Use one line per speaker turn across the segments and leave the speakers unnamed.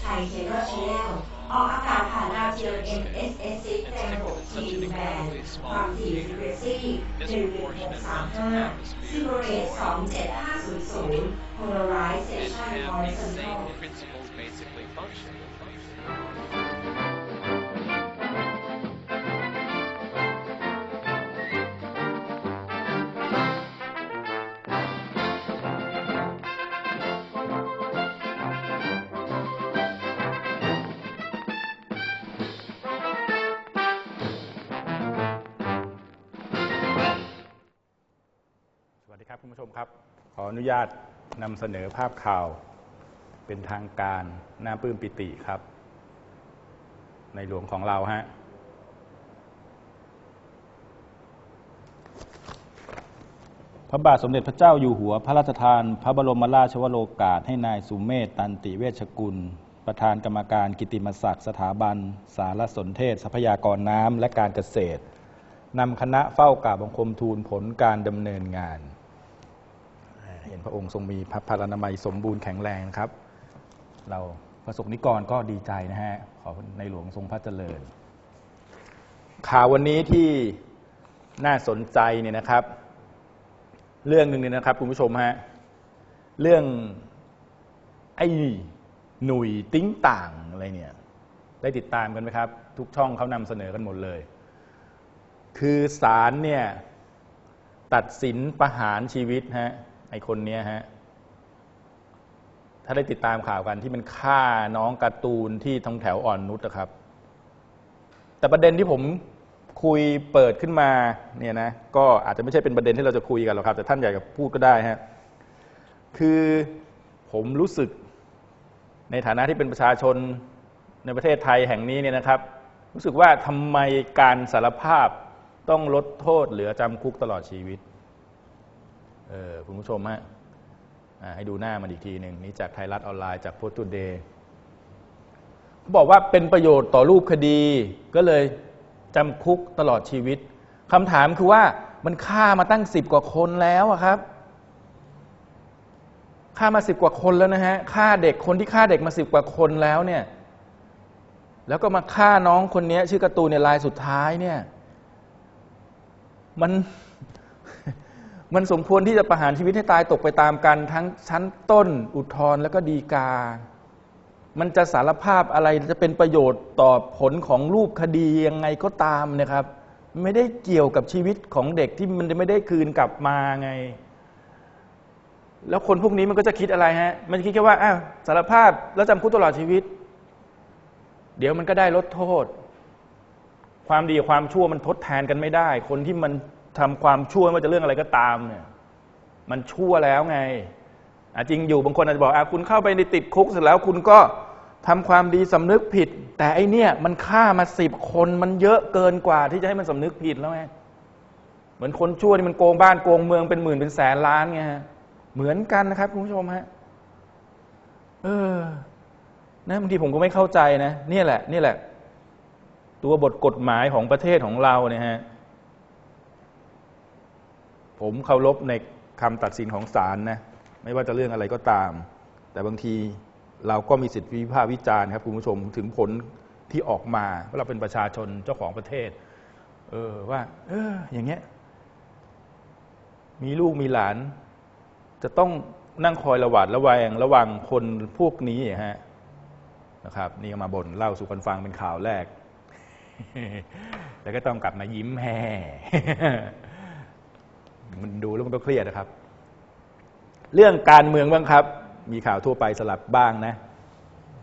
ไทยเคเบิลชแนลออกอากาศผ่านดาวเทียม MSS 6ในระบบทีวีแบนความถี่ฟรีเควนซี11635ซิโบเรต27500 polarization
and have these same
horizontal
principles basically
ออนุญาตนำเสนอภาพข่าว เป็นทางการน่าปลื้มปิติครับ ในหลวงของเราฮะพระบาทสมเด็จพระเจ้าอยู่หัว พระราชทาน พระบรมราชวโรกาส ให้นายสุเมธตันติเวชกุล ประธานกรรมการกิติมศักดิ์สถาบัน สารสนเทศ ทรัพยากรน้ำและการเกษตรนำคณะเฝ้ากราบบังคมทูลผลการดำเนินงาน เห็นพระองค์ทรงมีพระพลานามัยสมบูรณ์แข็งแรงนะครับ เราประสบนิกรก็ดีใจนะฮะขอในหลวงทรงพระเจริญ ข่าววันนี้ที่น่าสนใจเนี่ยนะครับ เรื่องหนึ่งเนี่ยนะครับคุณผู้ชมฮะเรื่องไอ้หนุ่ยติ้งต่างอะไรเนี่ยได้ติดตามกันไหมครับ ทุกช่องเขานำเสนอกันหมดเลย คือศาลเนี่ยตัดสินประหารชีวิตฮะ ไอคนเนี้ยฮะถ้าได้ติดตามข่าวกันที่มันฆ่าน้องการ์ตูนที่ทองแถวอ่อนนุชนะครับ แต่ประเด็นที่ผมคุยเปิดขึ้นมาเนี่ยนะก็อาจจะไม่ใช่เป็นประเด็นที่เราจะคุยกันหรอกครับ แต่ท่านอยากจะพูดก็ได้ฮะคือผมรู้สึกในฐานะที่เป็นประชาชนในประเทศไทยแห่งนี้เนี่ยนะครับ รู้สึกว่าทำไมการสารภาพต้องลดโทษเหลือจำคุกตลอดชีวิต เออคุณผู้ชมฮะให้ดูหน้ามันอีกทีหนึ่งนี่จากไทยรัฐออนไลน์จากโพสต์ตูเดย์บอกว่าเป็นประโยชน์ต่อรูปคดี ก็เลยจำคุกตลอดชีวิตคำถามคือว่ามันฆ่ามาตั้งสิบกว่าคนแล้วอะครับฆ่ามาสิบกว่าคนแล้วนะฮะฆ่าเด็กคนที่ฆ่าเด็กมาสิบกว่าคนแล้วเนี่ย แล้วก็มาฆ่าน้องคนนี้ชื่อการ์ตูนในลายสุดท้ายเนี่ย มัน มันสมควรที่จะประหารชีวิตให้ตายตกไปตามกัน ทั้งชั้นต้นอุทธรณ์แล้วก็ดีกา มันจะสารภาพอะไรจะเป็นประโยชน์ต่อผลของรูปคดียังไงก็ตามนะครับ ไม่ได้เกี่ยวกับชีวิตของเด็กที่มันไม่ได้คืนกลับมาไง แล้วคนพวกนี้มันก็จะคิดอะไรฮะ มันคิดแค่ว่าอ้าวสารภาพแล้วจำคุกตลอดชีวิต เดี๋ยวมันก็ได้ลดโทษ ความดีความชั่วมันทดแทนกันไม่ได้ คนที่มัน ทำความชั่วไม่ว่าจะเรื่องอะไรก็ตามเนี่ย มันชั่วแล้วไงอะจริงอยู่บางคนอาจจะบอกอคุณเข้าไปในติดคุกเสร็จแล้วคุณก็ทำความดีสำนึกผิด แต่ไอเนี่ย มันฆ่ามาสิบคนมันเยอะเกินกว่าที่จะให้มันสำนึกผิดแล้วไงเหมือนคนชั่วที่มันโกงบ้านโกงเมืองเป็นหมื่นเป็นแสนล้านไงฮะเหมือนกันนะครับคุณผู้ชมฮะเออนะบางทีผมก็ไม่เข้าใจนะ เนี่ยแหละ นี่แหละ ตัวบทกฎหมายของประเทศของเราเนี่ยฮะ ผมเคารพในคำตัดสินของศาลนะไม่ว่าจะเรื่องอะไรก็ตาม แต่บางทีเราก็มีสิทธิวิพากษ์วิจารณ์ครับคุณผู้ชมถึงผลที่ออกมาว่าเราเป็นประชาชนเจ้าของประเทศ เออว่า เออ อย่างเงี้ย มีลูกมีหลาน จะต้องนั่งคอยระหวาดระแวงระวังคนพวกนี้ฮะนะครับ นี่ก็มาบ่นเล่าสู่กันฟังเป็นข่าวแรก แล้วก็ต้องกลับมายิ้มแฮ่ มันดูแล้วมันก็เครียดนะครับ เรื่องการเมืองบ้างครับ มีข่าวทั่วไปสลับบ้างนะ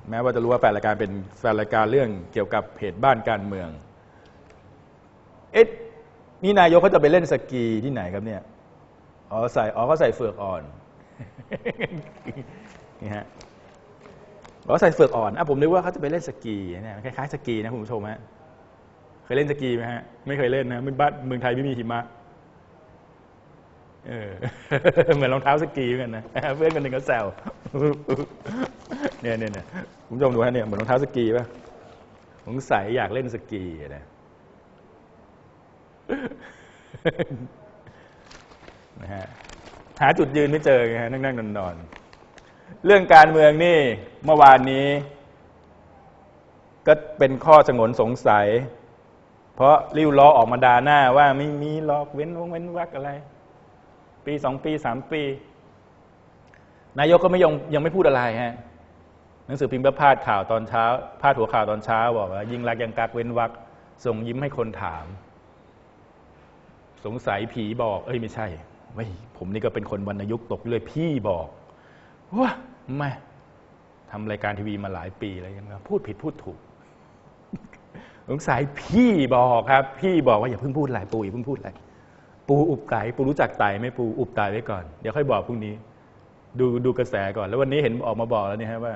แม้ว่าจะรู้ว่าแฟนรายการเป็นแฟนรายการเรื่องเกี่ยวกับเพจบ้านการเมือง เอ๊ะนี่นายกเขาจะไปเล่นสกีที่ไหนครับเนี่ยอ๋อใส่อ๋อเขาใส่เฟือกอ่อนนี่ฮะอ๋อใส่เฟือกอ่อนอะผมนึกว่าเขาจะไปเล่นสกีเนี่ยคล้ายๆสกีนะคุณผู้ชมฮะเคยเล่นสกีไหมฮะไม่เคยเล่นนะไม่บ้านเมืองไทยไม่มีหิมะ เออเหมือนรองเท้าสกีเหมือนกันนะเพื่อนคนหนึ่งก็แซวเนี่ยเนี่ยเนี่ยคุณผู้ชมดูฮะเนี่ยเหมือนรองเท้าสกีป่ะผมใส่อยากเล่นสกีนะนะฮะหาจุดยืนไม่เจอไงฮะนั่งนั่งนอนนอนๆเรื่องการเมืองนี่เมื่อวานนี้ ก็เป็นข้อสงวนสงสัย เพราะริ้วล้อออกมาด่าหน้าว่าไม่มีหรอกเว้นวงเว้นวักอะไร ปีสองปีสามปี นายกก็ไม่ยังยังไม่พูดอะไรฮะหนังสือพิมพ์ก็พาดข่าวตอนเช้าพาดหัวข่าวตอนเช้าบอกว่า ยิ่งรักยังกักเว้นวักส่งยิ้มให้คนถาม สงสัยผีบอก เอ้ยไม่ใช่ไม่ผมนี่ก็เป็นคนวรรณยุกตกเลยพี่บอกว้าไม่ทำรายการทีวีมาหลายปีแล้วยังพูดผิดพูดถูกสงสัยพี่บอกครับ พี่บอกว่าอย่าเพิ่งพูดอะไรปูอย่าเพิ่งพูดอะไร ปูอุบไก่ปูรู้จักไต่ไหม่ปูอุบไต่ไว้ก่อน เดี๋ยวค่อยบอกพรุ่งนี้ ดูดูกระแสก่อน แล้ววันนี้เห็นออกมาบอกแล้วนี่ฮะว่า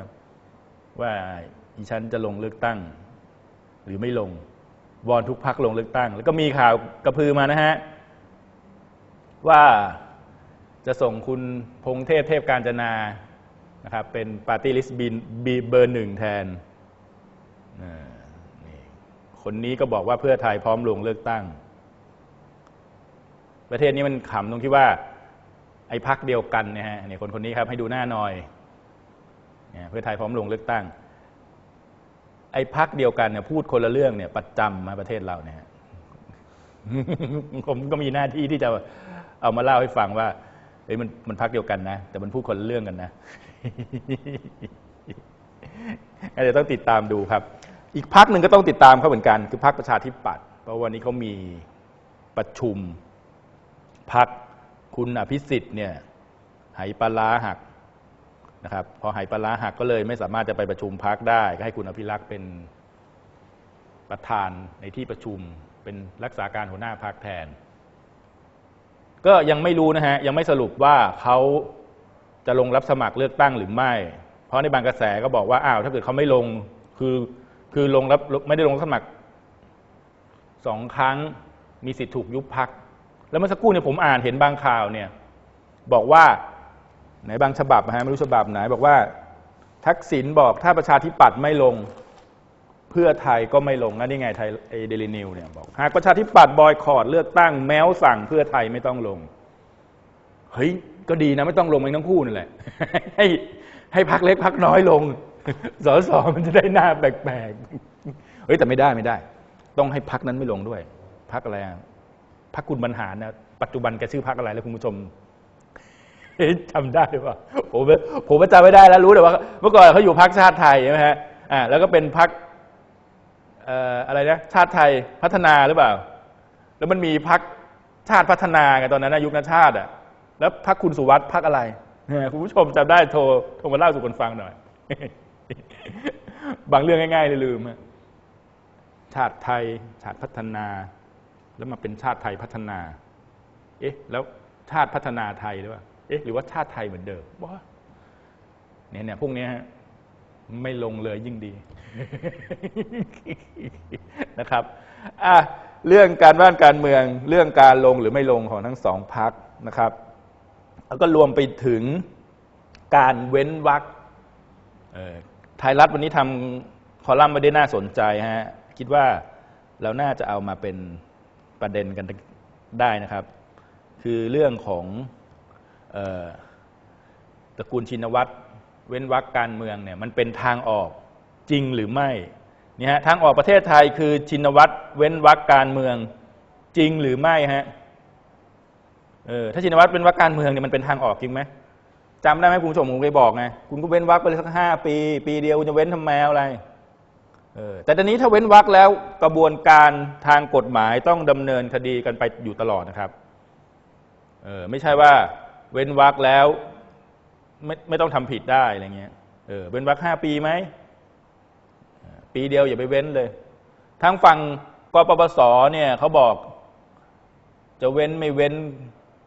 ว่าอีฉันจะลงเลือกตั้ง หรือไม่ลงวอนทุกพักลงเลือกตั้ง แล้วก็มีข่าวกระพือมานะฮะว่าจะส่งคุณพงเทพเทพการจนานะครับเป็นปาร์ตี้ลิสต์บินบีเบอร์หนึ่งแทนนี่คนนี้ก็บอกว่าเพื่อไทยพร้อมลงเลือกตั้ง ประเทศนี้มันขำตรงที่ว่า ไอ้พักเดียวกันเนี่ยฮะเนี่ยคนคนนี้ครับให้ดูหน้าหน่อยเนี่ยเพื่อไทยพร้อมลงเลือกตั้ง ไอ้พักเดียวกันเนี่ยพูดคนละเรื่องเนี่ยประจำมาประเทศเราเนี่ยผมก็มีหน้าที่ที่จะเอามาเล่าให้ฟังว่าเอ้ยมันมันพักเดียวกันนะ แต่มันพูดคนละเรื่องกันนะอาจจะต้องติดตามดูครับ อีกพักหนึ่งก็ต้องติดตามเขาเหมือนกัน คือพักประชาธิปัตย์เพราะวันนี้เขามีประชุม พักคุณอภิสิทธิ์เนี่ยไหปลาร้าหักนะครับพอไหปลาร้าหักก็เลยไม่สามารถจะไปประชุมพักได้ก็ให้คุณอภิรักษ์เป็นประธานในที่ประชุมเป็นรักษาการหัวหน้าพักแทน ก็ยังไม่รู้นะฮะยังไม่สรุปว่าเขาจะลงรับสมัครเลือกตั้งหรือไม่ เพราะในบางกระแสก็บอกว่าอ้าวถ้าเกิดเขาไม่ลงคือคือลงรับไม่ได้ลงรับสมัครสองครั้งมีสิทธิ์ถูกยุบพัก แล้วเมื่อสักครู่เนี่ยผมอ่านเห็นบางข่าวเนี่ยบอกว่าไหนบางฉบับนะฮะไม่รู้ฉบับไหน บอกว่า ทักษิณบอกถ้าประชาธิปัตย์ไม่ลงเพื่อไทยก็ไม่ลงนั่นนี่ไงไทยเดลินิวเนี่ยบอกหากประชาธิปัตย์บอยคอรดเลือกตั้งแม้วสั่งเพื่อไทยไม่ต้องลงเฮ้ยก็ดีนะไม่ต้องลงเองทั้งคู่นั่นแหละ ให้ให้พักเล็กพักน้อยลงสอสอมันจะได้หน้าแปลกๆเฮ้ยแต่ไม่ได้ไม่ได้ ต้องให้พักนั้นไม่ลงด้วยพักอะไร พักคุณบรรหารนะปัจจุบันแกชื่อพักอะไรแล้วคุณผู้ชมเอ๊ะจำได้ป่ะผมผมจำไม่ได้แล้วรู้แต่ว่า เมื่อก่อนเขาอยู่พักชาติไทยใช่ไหมฮะอ่าแล้วก็เป็นพักเอ่ออะไรนะชาติไทยพัฒนาหรือเปล่า แล้วมันมีพักชาติพัฒนาไงตอนนั้นนะยุคนั้นชาติอะแล้วพักคุณสุวัสด์พักอะไรคุณผู้ชมจำได้โทรโทรมาเล่าสู่คนฟังหน่อย บางเรื่องง่ายๆเลยลืมชาติไทยชาติพัฒนา แล้วมาเป็นชาติไทยพัฒนา เอ๊ะ แล้วชาติพัฒนาไทยหรือเปล่าเอ๊ะ หรือว่าชาติไทยเหมือนเดิมว้าเนี่ยเนี่ยพวกเนี้ยฮะไม่ลงเลยยิ่งดีนะครับอะเรื่องการบ้านการเมือง เรื่องการลงหรือไม่ลงของทั้งสองพักนะครับ แล้วก็รวมไปถึงการเว้นวรรคเอ่อไทยรัฐวันนี้ทำคอลัมน์ไม่ได้น่าสนใจฮะคิดว่าเราน่าจะเอามาเป็น ประเด็นกันได้นะครับ คือเรื่องของออตระกูลชินวัตรเว้นวรรคการเมืองเนี่ยมันเป็นทางออกจริงหรือไม่เนี่ยฮะทางออกประเทศไทยคือชินวัตรเว้นวรรคการเมืองจริงหรือไม่ฮะเออถ้าชินวัตรเว้นวรรคการเมืองเนี่ยมันเป็นทางออกจริงไหมจำได้ไหมคุณผู้ชมผมเคยบอกไงคุณก็เว้นวรรคไปเลยสักห้าปี ปีเดียวคุณจะเว้นทำไมอะไร แต่ตอนนี้ถ้าเว้นวรรคแล้วกระบวนการทางกฎหมายต้องดำเนินคดีกันไปอยู่ตลอดนะครับเออไม่ใช่ว่าเว้นวรรคแล้วไม่ไม่ต้องทำผิดได้อะไรเงี้ยเออเว้นวรรคห้าปีไหมปีเดียวอย่าไปเว้นเลยทางฝั่งกปปสเนี่ยเขาบอกจะเว้นไม่เว้น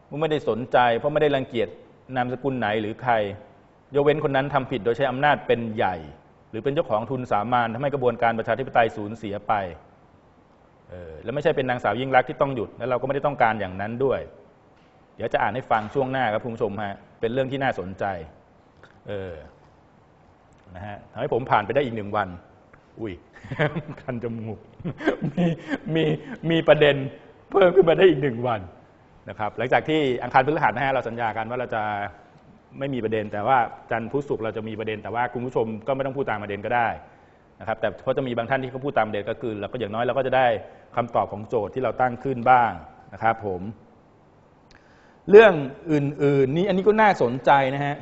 มไม่ได้สนใจ เพราะไม่ได้รังเกียจนามสกุลไหนหรือใครยกเว้นคนนั้นทำผิดโดยใช้อำนาจเป็นใหญ่ รือเป็นเจ้าของทุนสามานทำให้กระบวนการประชาธิปไตยสูญเสียไปออแล้วไม่ใช่เป็นนางสาวยิ่งรักที่ต้องหยุด แล้วเราก็ไม่ได้ต้องการอย่างนั้นด้วย เดี๋ยวจะอ่านให้ฟังช่วงหน้าครับคุณผู้ชมฮะเป็นเรื่องที่น่าสนใจเออนะฮะทำให้ผมผ่านไปได้อีกหนึ่งวัน อุ้ยคันจมูกมีมีมีประเด็นเพิ่มขึ้นมาได้อีกหนึ่งวันนะครับ หลังจากที่อังคารพฤหัสนะฮะเราสัญญากันว่าเราจะ ไม่มีประเด็น แต่ว่าจันทร์พุธศุกร์เราจะมีประเด็นแต่ว่าคุณผู้ชมก็ไม่ต้องพูดตามประเด็นก็ได้นะครับแต่เพราะจะมีบางท่านที่เขาพูดตามประเด็กก็คือเราก็อย่างน้อยเราก็จะได้คำตอบของโจทย์ที่เราตั้งขึ้นบ้างนะครับผมเรื่องอื่น ๆ นี้อันนี้ก็น่าสนใจนะฮะ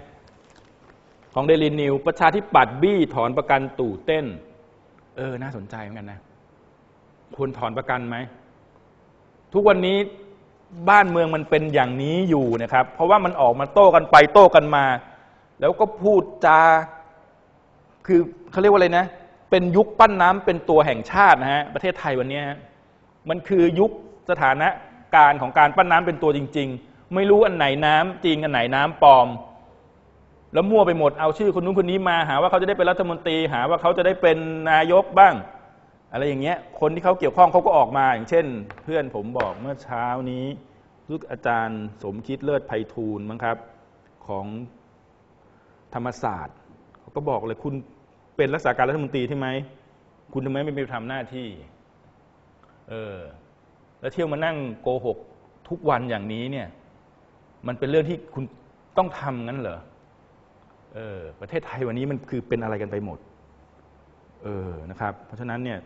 ของเดลินิวประชาธิปัตย์บี้ถอนประกันตู่เต้น เออ น่าสนใจเหมือนกันนะ ควรถอนประกันไหม ทุกวันนี้ บ้านเมืองมันเป็นอย่างนี้อยู่นะครับ เพราะว่ามันออกมาโต้กันไปโต้กันมา แล้วก็พูดจา คือเขาเรียกว่าอะไรนะ เป็นยุคปั้นน้ำเป็นตัวแห่งชาตินะฮะประเทศไทยวันนี้ฮะมันคือยุคสถานะการของการปั้นน้ำเป็นตัวจริง ๆ ไม่รู้อันไหนน้ำจริงอันไหนน้ำปลอม แล้วมั่วไปหมดเอาชื่อคนนู้นคนนี้มาหาว่าเขาจะได้เป็นรัฐมนตรี หาว่าเขาจะได้เป็นนายกบ้าง อะไรอย่างเงี้ยคนที่เขาเกี่ยวข้องเขาก็ออกมา อย่างเช่น เพื่อนผมบอกเมื่อเช้านี้ลูกอาจารย์สมคิดเลิศไพฑูรย์มั้งครับ ของธรรมศาสตร์เขาก็บอกเลยคุณเป็นรักษาการรัฐมนตรีใช่ไหมคุณทำไมไม่ไปทำหน้าที่ เออ แล้วเที่ยวมานั่งโกหกทุกวันอย่างนี้เนี่ย มันเป็นเรื่องที่คุณต้องทำงั้นเหรอ เออ ประเทศไทยวันนี้มันคือเป็นอะไรกันไปหมด เออ นะครับ เพราะฉะนั้นเนี่ย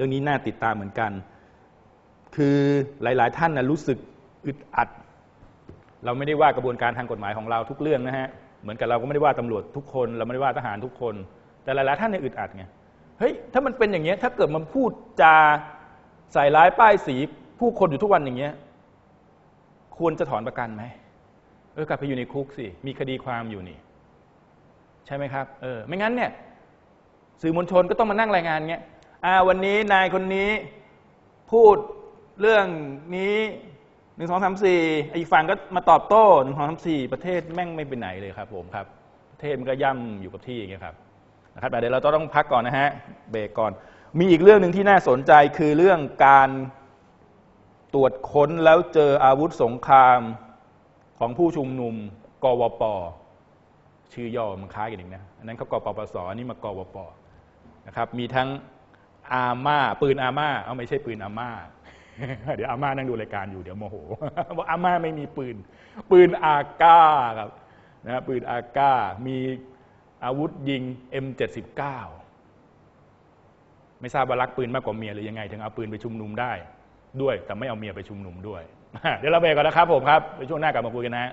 รื่องนี้น่าติดตามเหมือนกัน คือหลาย ๆ ท่านนะรู้สึกอึดอัด เราไม่ได้ว่ากระบวนการทางกฎหมายของเราทุกเรื่องนะฮะ เหมือนกับเราก็ไม่ได้ว่าตำรวจทุกคน เราไม่ได้ว่าทหารทุกคน แต่หลาย ๆ ท่านเนี่ยอึดอัดไง เฮ้ย ถ้ามันเป็นอย่างเงี้ย ถ้าเกิดมันพูดจาใส่ร้ายป้ายสีผู้คนอยู่ทุกวันอย่างเงี้ย ควรจะถอนประกันไหมเออกลับไปอยู่ในคุกสิ มีคดีความอยู่นี่ ใช่ไหมครับ เออ ไม่งั้นเนี่ย สื่อมวลชนก็ต้องมานั่งรายงานเงี้ย อ่าวันนี้นายคนนี้พูดเรื่องนี้หนึ่งสองสามสี่อีกฝั่งก็มาตอบโต้หนึ่งสองสามสี่ประเทศแม่งไม่ไปไหนเลยครับผมครับ ประเทศมันก็ย่ำอยู่กับที่อย่างเงี้ยครับนะครับแต่เดี๋ยวเราต้องพักก่อนนะฮะเบรกก่อน มีอีกเรื่องหนึ่งที่น่าสนใจคือเรื่องการตรวจค้นแล้วเจออาวุธสงครามของผู้ชุมนุมกวป ชื่อย่อมันคล้ายกันอีกนะอันนั้นเขากปปสอันนี้มากวปนะครับ มีทั้ง อาม่า ปืนอาม่า เอาไม่ใช่ปืนอาม่า เดี๋ยวอาม่านั่งดูรายการอยู่เดี๋ยวโมโหบอกอาม่าไม่มีปืน ปืนอาก้าครับนะปืนอาก้ามีอาวุธยิง M79 ไม่ทราบว่ารักปืนมากกว่าเมียหรือยังไง ถึงเอาปืนไปชุมนุมได้ ด้วย แต่ไม่เอาเมียไปชุมนุมด้วย เดี๋ยวเราเบรกก่อนนะครับผมครับไปช่วงหน้ากลับมาคุยกันนะฮะ